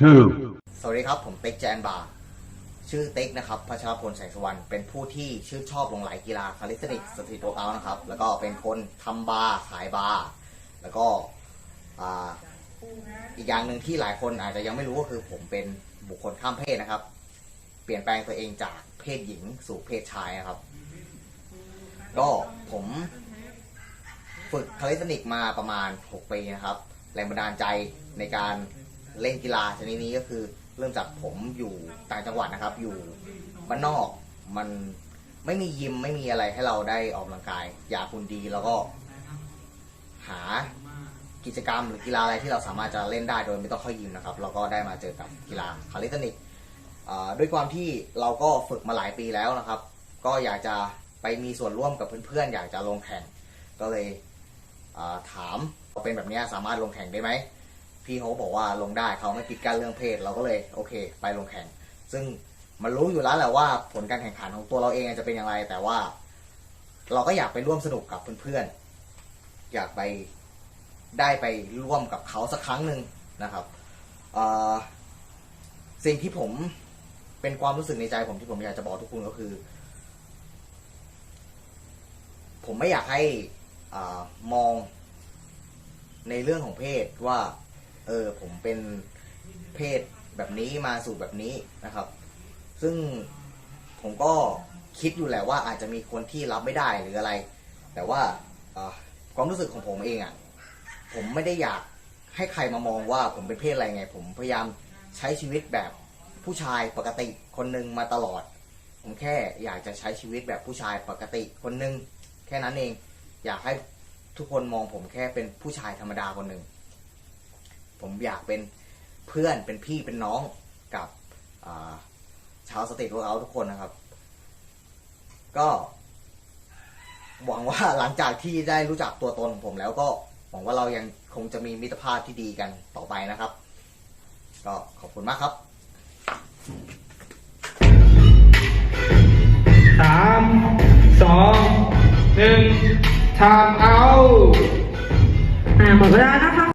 two, สวัสดีครับ ผมเติ๊กแจนบาร์ชื่อเติ๊กนะครับพัชรพลแสงสวรรณเป็นผู้ที่ชื่นชอบลงไหลกีฬาคาลิสเทนิกสตรีทโวเอานะครับ แล้วก็เป็นคนทำบาร์ขายบาร์แล้วก็อีกอย่างหนึ่งที่หลายคนอาจจะยังไม่รู้ก็คือผมเป็นบุคคลข้ามเพศนะครับ เปลี่ยนแปลงตัวเองจากเพศหญิงสู่เพศชายนะครับ ก็ผมฝึกคาลิสเทนิกมาประมาณ 6 ปีนะครับ แรงบันดาลใจในการ เล่นกีฬาชนิดนี้ก็คือ เริ่มจากผมอยู่ต่างจังหวัดนะครับ อยู่บ้านนอกมันไม่มียิมไม่มีอะไรให้เราได้ออกกำลังกาย อยากคุณดีแล้วก็ หากิจกรรมหรือกีฬาอะไรที่เราสามารถจะเล่นได้โดยไม่ต้องเข้ายิมนะครับ เราก็ได้มาเจอกับกีฬาคาลิสเทนิกด้วยความที่เราก็ฝึกมาหลายปีแล้วนะครับ ก็อยากจะไปมีส่วนร่วมกับเพื่อนๆ อยากจะลงแข่งก็เลยถามเป็นแบบนี้สามารถลงแข่งได้ไหม พี่เขาบอกว่าลงได้เขาไม่ปิดกั้นเรื่องเพศ เราก็เลยโอเค ไปลงแข่ง ซึ่งมันรู้อยู่แล้วแหละว่าผลการแข่งขันของตัวเราเองจะเป็นอย่างไร แต่ว่า เราก็อยากไปร่วมสนุกกับเพื่อนๆ อยากไปได้ไปร่วมกับเขาสักครั้งหนึ่งนะครับสิ่งที่ผมเป็นความรู้สึกในใจผมที่ผมอยากจะบอกทุกคนก็คือ ผมไม่อยากให้มองในเรื่องของเพศว่า เออผมเป็นเพศแบบนี้มาสู่แบบนี้นะครับ ซึ่งผมก็คิดอยู่แหละว่าอาจจะมีคนที่รับไม่ได้หรืออะไร แต่ว่าความรู้สึกของผมเองอะ่ะผมไม่ได้อยากให้ใครมามองว่าผมเป็นเพศอะไรไง ผมพยายามใช้ชีวิตแบบผู้ชายปกติคนหนึ่งมาตลอด ผมแค่อยากจะใช้ชีวิตแบบผู้ชายปกติคนหนึ่งแค่นั้นเอง อยากให้ทุกคนมองผมแค่เป็นผู้ชายธรรมดาคนหนึ่ง ผมอยากเป็นเพื่อนเป็นพี่เป็นน้องกับอ่าชาวสเตทเวิร์กเอาทุกคนนะครับ ก็หวังว่าหลังจากที่ได้รู้จักตัวตนของผมแล้วก็หวังว่าเรายังคงจะมีมิตรภาพที่ดีกันต่อไปนะครับ ก็ขอบคุณมากครับ สามสองหนึ่งทำเอา อ่าหมดเวลานะคะ